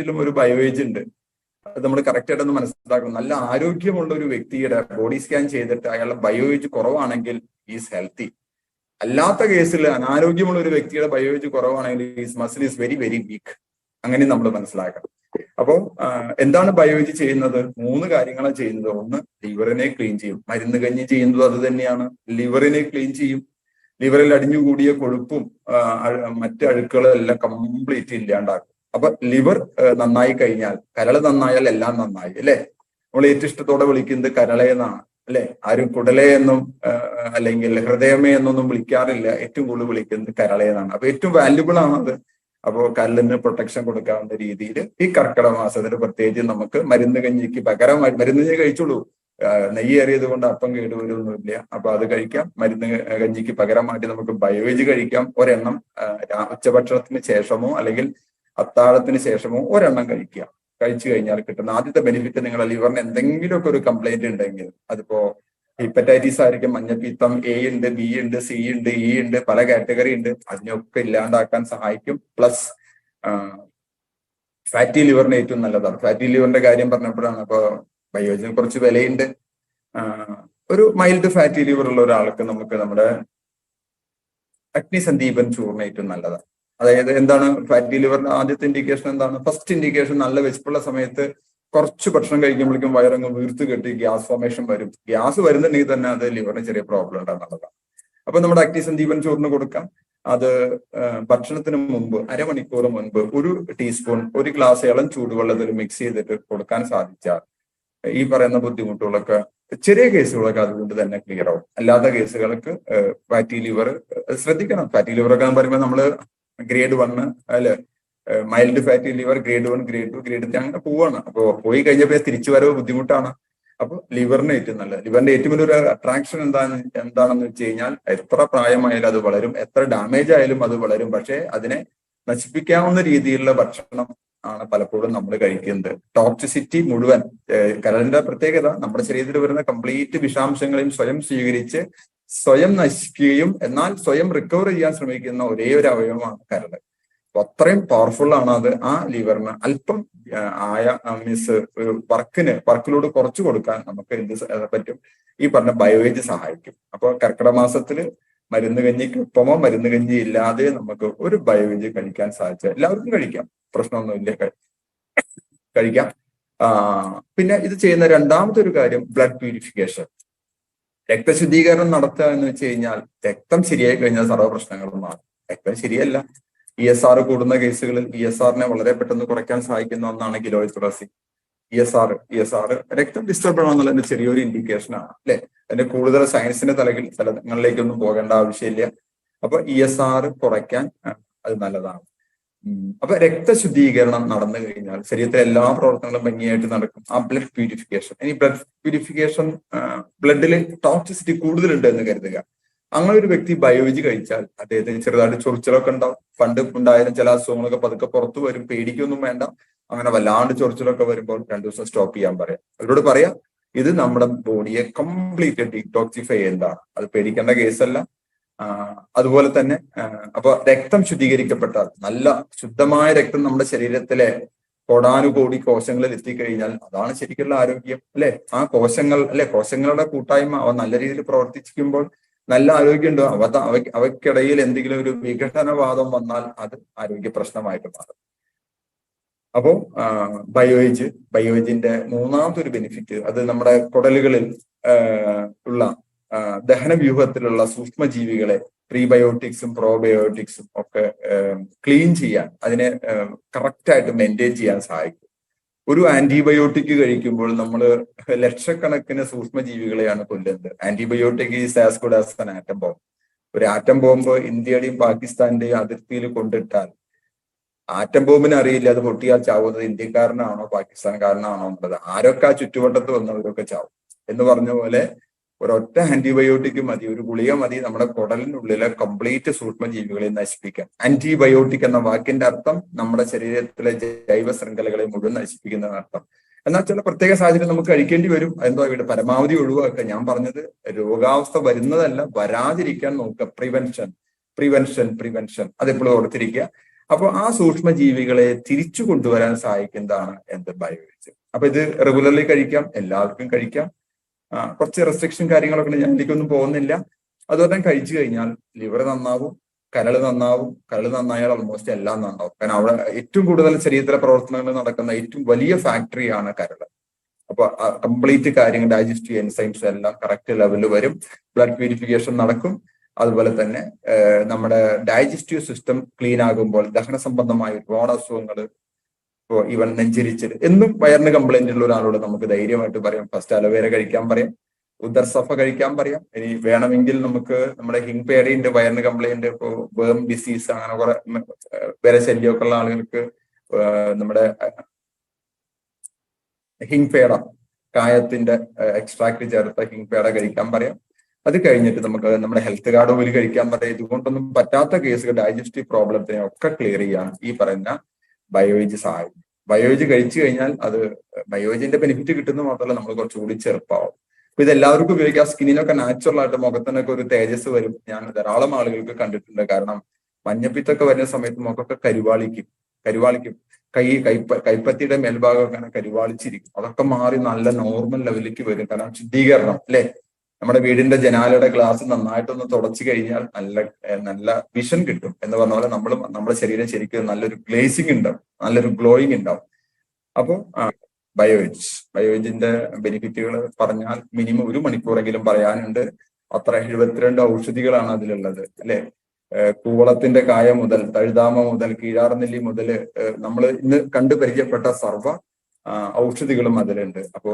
സ്റ്റേറ്റിലും ഒരു ബയോവേജ് ഉണ്ട്. അത് നമ്മൾ കറക്റ്റ് ആയിട്ടൊന്ന് മനസ്സിലാക്കണം. നല്ല ആരോഗ്യമുള്ള ഒരു വ്യക്തിയുടെ ബോഡി സ്കാൻ ചെയ്തിട്ട് അയാളുടെ ബയോവേജ് കുറവാണെങ്കിൽ ഈസ് ഹെൽത്തി അല്ലാത്ത കേസിൽ അനാരോഗ്യമുള്ള ഒരു വ്യക്തിയുടെ ബയോവേജ് കുറവാണെങ്കിൽ is muscle is very very weak അങ്ങനെ നമ്മൾ മനസ്സിലാക്കണം. അപ്പോൾ എന്താണ് ബയോജി ചെയ്യുന്നത്? മൂന്ന് കാര്യങ്ങളാണ് ചെയ്യുന്നത്. ഒന്ന് ലിവറിനെ ക്ലീൻ ചെയ്യും. മരുന്ന് കഞ്ഞി ചെയ്യുന്നത് അത് തന്നെയാണ്. ലിവറിനെ ക്ലീൻ ചെയ്യും. ലിവറിൽ അടിഞ്ഞുകൂടിയ കൊഴുപ്പും മറ്റ് അഴുക്കുകളെല്ലാം കംപ്ലീറ്റ് ഇല്ലാണ്ടാക്കും. അപ്പൊ ലിവർ നന്നായി കഴിഞ്ഞാൽ കരൾ നന്നായാൽ എല്ലാം നന്നായി അല്ലെ? നമ്മൾ ഏറ്റവും ഇഷ്ടത്തോടെ വിളിക്കുന്നത് കരളയെന്നാണ് അല്ലെ? ആരും കുടലേ എന്നും അല്ലെങ്കിൽ ഹൃദയമേ എന്നൊന്നും വിളിക്കാറില്ല. ഏറ്റവും കൂടുതൽ വിളിക്കുന്നത് കരളയെന്നാണ് അപ്പൊ ഏറ്റവും വാല്യുബിൾ ആണത് അപ്പോൾ കല്ലിന് പ്രൊട്ടക്ഷൻ കൊടുക്കാവുന്ന രീതിയിൽ ഈ കർക്കിടക മാസത്തിൽ പ്രത്യേകിച്ച് നമുക്ക് മരുന്ന് കഞ്ഞിക്ക് പകരമായി മരുന്ന് കഴിച്ചോളൂ. നെയ്യ് ഏറിയത് കൊണ്ട് അപ്പം കേടുവരൊന്നുമില്ല അപ്പൊ അത് കഴിക്കാം. മരുന്ന് കഞ്ഞിക്ക് പകരമായിട്ട് നമുക്ക് ബയോവേജ് കഴിക്കാം. ഒരെണ്ണം ഉച്ചഭക്ഷണത്തിന് ശേഷമോ അല്ലെങ്കിൽ അത്താഴത്തിന് ശേഷമോ ഒരെണ്ണം കഴിക്കുക. കഴിച്ചു കഴിഞ്ഞാൽ കിട്ടുന്ന ആദ്യത്തെ ബെനിഫിറ്റ് നിങ്ങളുടെ ലിവറിന് എന്തെങ്കിലുമൊക്കെ ഒരു കംപ്ലൈന്റ് ഉണ്ടെങ്കിൽ അതിപ്പോ ഹിപ്പറ്റൈറ്റിസ് ആയിരിക്കും മഞ്ഞപ്പിത്തം എ ഉണ്ട് ബി ഉണ്ട് സി ഉണ്ട് ഇ ഉണ്ട് പല കാറ്റഗറി ഉണ്ട്. അതിനൊക്കെ ഇല്ലാണ്ടാക്കാൻ സഹായിക്കും. പ്ലസ് ഫാറ്റി ലിവറിന് ഏറ്റവും നല്ലതാണ്. ഫാറ്റി ലിവറിന്റെ കാര്യം പറഞ്ഞപ്പോഴാണ് അപ്പോൾ ബയോജിന് കുറച്ച് വിലയുണ്ട്. ഒരു മൈൽഡ് ഫാറ്റി ലിവർ ഉള്ള ഒരാൾക്ക് നമുക്ക് നമ്മുടെ അഗ്നി സന്ദീപൻ ചൂർണ ഏറ്റവും നല്ലതാണ്. അതായത് എന്താണ് ഫാറ്റി ലിവറിന്റെ ആദ്യത്തെ ഇൻഡിക്കേഷൻ എന്താണ്? ഫസ്റ്റ് ഇൻഡിക്കേഷൻ നല്ല വെച്ചിട്ടുള്ള സമയത്ത് കുറച്ച് ഭക്ഷണം കഴിക്കുമ്പോഴേക്കും വയറങ്ങ് വീർത്ത് കെട്ടി ഗ്യാസ് ഫോർമേഷൻ വരും. ഗ്യാസ് വരുന്നുണ്ടെങ്കിൽ തന്നെ അത് ലിവറിന് ചെറിയ പ്രോബ്ലം ഉണ്ടാകുന്നതാണ്. അപ്പൊ നമ്മുടെ അക്ടീസൻ സന്ദീപൻ ചോറിന് കൊടുക്കാം. അത് ഭക്ഷണത്തിന് മുമ്പ് അരമണിക്കൂർ മുൻപ് ഒരു ടീസ്പൂൺ ഒരു ഗ്ലാസ് ഇളം ചൂടുവെള്ളത്തിൽ മിക്സ് ചെയ്തിട്ട് കൊടുക്കാൻ സാധിച്ചാൽ ഈ പറയുന്ന ബുദ്ധിമുട്ടുകളൊക്കെ ചെറിയ കേസുകളൊക്കെ അതുകൊണ്ട് തന്നെ ക്ലിയർ ആവും. അല്ലാത്ത കേസുകൾക്ക് ഫാറ്റി ലിവർ ശ്രദ്ധിക്കണം. ഫാറ്റി ലിവർ ഒക്കെ പറയുമ്പോൾ നമ്മൾ ഗ്രേഡ് വണ്ണ് അല്ലെ? Mild fatty liver grade one grade two grade three അങ്ങനെ പോവാണ്. അപ്പോൾ പോയി കഴിഞ്ഞപ്പോൾ തിരിച്ചു വരവ് ബുദ്ധിമുട്ടാണ്. അപ്പൊ ലിവറിന് ഏറ്റവും നല്ലത്. ലിവറിന്റെ ഏറ്റവും വലിയൊരു അട്രാക്ഷൻ എന്താണ് എന്താണെന്ന് വെച്ച് കഴിഞ്ഞാൽ എത്ര പ്രായമായാലും അത് വളരും എത്ര ഡാമേജ് ആയാലും അത് വളരും. പക്ഷേ അതിനെ നശിപ്പിക്കാവുന്ന രീതിയിലുള്ള ഭക്ഷണം ആണ് പലപ്പോഴും നമ്മൾ കഴിക്കുന്നത്. ടോക്സിസിറ്റി മുഴുവൻ കരളിന്റെ പ്രത്യേകത നമ്മുടെ ശരീരത്തിൽ വരുന്ന കംപ്ലീറ്റ് വിഷാംശങ്ങളെയും സ്വയം സ്വീകരിച്ച് സ്വയം നശിക്കുകയും എന്നാൽ സ്വയം റിക്കവർ ചെയ്യാൻ ശ്രമിക്കുന്ന ഒരേ ഒരു അവയവമാണ് കരട്. അപ്പൊ അത്രയും പവർഫുൾ ആണ് അത് ആ ലിവറിന് അല്പം ആയ മീൻസ് വർക്കിന് വർക്കിലോട് കുറച്ചു കൊടുക്കാൻ നമുക്ക് എന്ത് പറ്റും? ഈ പറഞ്ഞ ബയോവേജ് സഹായിക്കും. അപ്പൊ കർക്കിടക മാസത്തിൽ മരുന്ന് കഞ്ഞിക്കൊപ്പമോ മരുന്ന് കഞ്ഞി ഇല്ലാതെ നമുക്ക് ഒരു ബയോവേജ് കഴിക്കാൻ സാധിച്ച എല്ലാവർക്കും കഴിക്കാം. പ്രശ്നമൊന്നുമില്ല. കഴിക്കാം. പിന്നെ ഇത് ചെയ്യുന്ന രണ്ടാമത്തെ ഒരു കാര്യം ബ്ലഡ് പ്യൂരിഫിക്കേഷൻ രക്തശുദ്ധീകരണം നടത്തുക എന്ന് വെച്ച് കഴിഞ്ഞാൽ രക്തം ശരിയായി കഴിഞ്ഞാൽ സർവ പ്രശ്നങ്ങളും മാറും. രക്തം ശരിയല്ല. ഇ എസ് ആർ കൂടുന്ന കേസുകളിൽ ഇ എസ് ആറിനെ വളരെ പെട്ടെന്ന് കുറയ്ക്കാൻ സഹായിക്കുന്ന ഒന്നാണ് ഗിലോയ് തുളസി E S R E S R രക്തം ഡിസ്റ്റർബ് ആണെന്നുള്ളതിന്റെ ചെറിയൊരു ഇൻഡിക്കേഷനാണ് അല്ലെ? അതിന്റെ കൂടുതൽ സയൻസിന്റെ തലകിൽ സ്ഥലങ്ങളിലേക്കൊന്നും പോകേണ്ട ആവശ്യമില്ല. അപ്പൊ ഇ എസ് ആർ കുറയ്ക്കാൻ അത് നല്ലതാണ്. അപ്പൊ രക്തശുദ്ധീകരണം നടന്നു കഴിഞ്ഞാൽ ശരീരത്തിലെ എല്ലാ പ്രവർത്തനങ്ങളും ഭംഗിയായിട്ട് നടക്കും. ആ ബ്ലഡ് പ്യൂരിഫിക്കേഷൻ ഇനി ബ്ലഡ് പ്യൂരിഫിക്കേഷൻ ബ്ലഡിലെ ടോക്സിസിറ്റി കൂടുതലുണ്ട് എന്ന് കരുതുക. അങ്ങനെ ഒരു വ്യക്തി ബയോജി കഴിച്ചാൽ അദ്ദേഹത്തിന് ചെറുതായിട്ട് ചൊറിച്ചിലൊക്കെ ഉണ്ടാവും. പണ്ട് ഉണ്ടായിരുന്ന ചില അസുഖങ്ങളൊക്കെ പതുക്കെ പുറത്തു വരും. പേടിക്കൊന്നും വേണ്ട. അങ്ങനെ വല്ലാണ്ട് ചൊറിച്ചിലൊക്കെ വരുമ്പോൾ രണ്ടു ദിവസം സ്റ്റോപ്പ് ചെയ്യാൻ പറയാം. അവരോട് പറയാം ഇത് നമ്മുടെ ബോഡിയെ കംപ്ലീറ്റ് ഡീടോക്സിഫൈ ചെയ്യേണ്ടതാണ്. അത് പേടിക്കേണ്ട കേസല്ല അതുപോലെ തന്നെ അപ്പൊ രക്തം ശുദ്ധീകരിക്കപ്പെട്ടാൽ നല്ല ശുദ്ധമായ രക്തം നമ്മുടെ ശരീരത്തിലെ കോടാനുകോടി കോശങ്ങളിൽ എത്തിക്കഴിഞ്ഞാൽ അതാണ് ശരിക്കുള്ള ആരോഗ്യം അല്ലെ? ആ കോശങ്ങൾ അല്ലെ? കോശങ്ങളുടെ കൂട്ടായ്മ അവ നല്ല രീതിയിൽ പ്രവർത്തിക്കുമ്പോൾ നല്ല ആരോഗ്യമുണ്ടോ അവ അവ അവയ്ക്കിടയിൽ എന്തെങ്കിലും ഒരു വിഘടനവാദം വന്നാൽ അത് ആരോഗ്യ പ്രശ്നമായിട്ട് മാറും. അപ്പോ ബയോയിജ് ബയോയിജിന്റെ മൂന്നാമത്തെ ഒരു ബെനിഫിറ്റ് അത് നമ്മുടെ കുടലുകളിൽ ഉള്ള ദഹന വ്യൂഹത്തിലുള്ള സൂക്ഷ്മജീവികളെ പ്രീബയോട്ടിക്സും പ്രോബയോട്ടിക്സും ഒക്കെ ക്ലീൻ ചെയ്യാൻ അതിനെ കറക്റ്റായിട്ട് മെയിന്റെയിൻ ചെയ്യാൻ സഹായിക്കും. ഒരു ആന്റിബയോട്ടിക് കഴിക്കുമ്പോൾ നമ്മൾ ലക്ഷക്കണക്കിന് സൂക്ഷ്മജീവികളെയാണ് കൊല്ലുന്നത്. Antibiotic is as good as atom bomb. ഒരു ആറ്റം ബോംബ് ഇന്ത്യയുടെയും പാകിസ്ഥാന്റെയും അതിർത്തിയിൽ കൊണ്ടിട്ടാൽ ആറ്റം ബോംബിന് അറിയില്ല അത് പൊട്ടിയാൽ ചാവുന്നത് ഇന്ത്യക്കാരനാണോ പാകിസ്ഥാൻകാരനാണോ എന്നുള്ളത്. ആരൊക്കെ ആ ചുറ്റുവട്ടത്ത് വന്നവരൊക്കെ ചാവും. എന്ന് പറഞ്ഞ പോലെ ഒരൊറ്റ ആന്റിബയോട്ടിക് മതി ഒരു ഗുളിക മതി നമ്മുടെ കുടലിനുള്ളിലെ കംപ്ലീറ്റ് സൂക്ഷ്മജീവികളെ നശിപ്പിക്കാൻ ആന്റിബയോട്ടിക് എന്ന വാക്കിന്റെ അർത്ഥം നമ്മുടെ ശരീരത്തിലെ ജൈവ ശൃംഖലകളെ മുഴുവൻ നശിപ്പിക്കുന്ന അർത്ഥം. എന്നാൽ ചില പ്രത്യേക സാഹചര്യം നമുക്ക് കഴിക്കേണ്ടി വരും. എന്തോ ഇവിടെ പരമാവധി ഒഴിവാക്കുക. ഞാൻ പറഞ്ഞത് രോഗാവസ്ഥ വരുന്നതല്ല വരാതിരിക്കാൻ നോക്കുക. പ്രിവെൻഷൻ പ്രിവെൻഷൻ പ്രിവെൻഷൻ അതെപ്പോഴും ഓർത്തിരിക്കുക. അപ്പൊ ആ സൂക്ഷ്മജീവികളെ തിരിച്ചു കൊണ്ടുവരാൻ സഹായിക്കുന്നതാണ് എന്ത്? ബയോവേജ് അപ്പൊ ഇത് റെഗുലർലി കഴിക്കാം എല്ലാവർക്കും കഴിക്കാം. കുറച്ച് റെസ്ട്രിക്ഷൻ കാര്യങ്ങളൊക്കെ ഞാൻ എനിക്കൊന്നും പോകുന്നില്ല. അതുപോലെ തന്നെ കഴിച്ചു കഴിഞ്ഞാൽ ലിവർ നന്നാവും കരൾ നന്നാവും. കരൾ നന്നായാൽ ഓൾമോസ്റ്റ് എല്ലാം നന്നാവും. കാരണം അവിടെ ഏറ്റവും കൂടുതൽ ശരീരത്തിലെ പ്രവർത്തനങ്ങൾ നടക്കുന്ന ഏറ്റവും വലിയ ഫാക്ടറിയാണ് കരൾ അപ്പൊ കംപ്ലീറ്റ് കാര്യങ്ങൾ ഡൈജസ്റ്റീവ് എൻസൈംസ് എല്ലാം കറക്റ്റ് ലെവലിൽ വരും. ബ്ലഡ് പ്യൂരിഫിക്കേഷൻ നടക്കും. അതുപോലെ തന്നെ നമ്മുടെ ഡൈജസ്റ്റീവ് സിസ്റ്റം ക്ലീൻ ആകുമ്പോൾ ദഹന സംബന്ധമായ ഒരുപാട് അസുഖങ്ങൾ ഇപ്പോൾ ഇവൻ നെഞ്ചിരിച്ചിൽ എന്നും വയറിന് കംപ്ലൈന്റ് ഉള്ള ഒരാളോട് നമുക്ക് ധൈര്യമായിട്ട് പറയാം. ഫസ്റ്റ് അലോവേര കഴിക്കാൻ പറയാം. ഉദർ സഫ കഴിക്കാൻ പറയാം. ഇനി വേണമെങ്കിൽ നമുക്ക് നമ്മുടെ ഹിങ് പേടിയുണ്ട് വയറിന് കംപ്ലൈന്റ് ഇപ്പോ വേം ഡിസീസ് അങ്ങനെ കുറെ വേറെ ശല്യമൊക്കെ ഉള്ള ആളുകൾക്ക് നമ്മുടെ ഹിങ് പേട കായത്തിന്റെ എക്സ്ട്രാക്ട് ചേർത്ത ഹിങ് പേട കഴിക്കാൻ പറയാം. അത് കഴിഞ്ഞിട്ട് നമുക്ക് നമ്മുടെ ഹെൽത്ത് കാർഡ് പോലും കഴിക്കാൻ പറയാം. ഇതുകൊണ്ടൊന്നും പറ്റാത്ത കേസുകൾ ഡൈജസ്റ്റീവ് പ്രോബ്ലത്തിനെ ഒക്കെ ക്ലിയർ ചെയ്യാൻ ഈ പറയുന്ന ബയോയിജ് സഹായിക്കും ബയോളജി കഴിച്ചു കഴിഞ്ഞാൽ അത് ബയോളജിന്റെ ബെനിഫിറ്റ് കിട്ടുന്നത് മാത്രമല്ല നമ്മൾ കുറച്ചുകൂടി ചെറുപ്പമാവും അപ്പൊ ഇത് എല്ലാവർക്കും ഉപയോഗിക്കാം സ്കിന്നിനൊക്കെ നാച്ചുറൽ ആയിട്ട് മുഖത്തിനൊക്കെ ഒരു തേജസ് വരും. ഞാൻ ധാരാളം ആളുകൾക്ക് കണ്ടിട്ടുണ്ട്. കാരണം മഞ്ഞപ്പിത്തൊക്കെ വരുന്ന സമയത്ത് മുഖമൊക്കെ കരുവാളിക്കും. കരുവാളിക്കും. കൈ കൈപ്പ കൈപ്പത്തിയുടെ മേൽഭാഗമൊക്കെ കരുവാളിച്ചിരിക്കും. അതൊക്കെ മാറി നല്ല നോർമൽ ലെവലിലേക്ക് വരും. കാരണം ശുദ്ധീകരണം അല്ലെ? നമ്മുടെ വീടിന്റെ ജനാലയുടെ ഗ്ലാസ് നന്നായിട്ടൊന്ന് തുടച്ചു കഴിഞ്ഞാൽ നല്ല നല്ല വിഷൻ കിട്ടും എന്ന് പറഞ്ഞ പോലെ നമ്മൾ നമ്മുടെ ശരീരം ശരിക്കും നല്ലൊരു ഗ്ലേസിങ് ഉണ്ടാവും നല്ലൊരു ഗ്ലോയിങ് ഉണ്ടാവും. അപ്പോൾ ബയോജ് ബയോജിന്റെ ബെനിഫിറ്റുകൾ പറഞ്ഞാൽ മിനിമം ഒരു മണിക്കൂറെങ്കിലും പറയാനുണ്ട്. അത്ര എഴുപത്തിരണ്ട് ഔഷധികളാണ് അതിലുള്ളത് അല്ലെ? കൂവളത്തിന്റെ കായ മുതൽ തഴുതാമ മുതൽ കീഴാർനെല്ലി മുതൽ നമ്മൾ ഇന്ന് കണ്ടു പരിചയപ്പെട്ട സർവ ഔഷധികളും അതിലുണ്ട്. അപ്പോ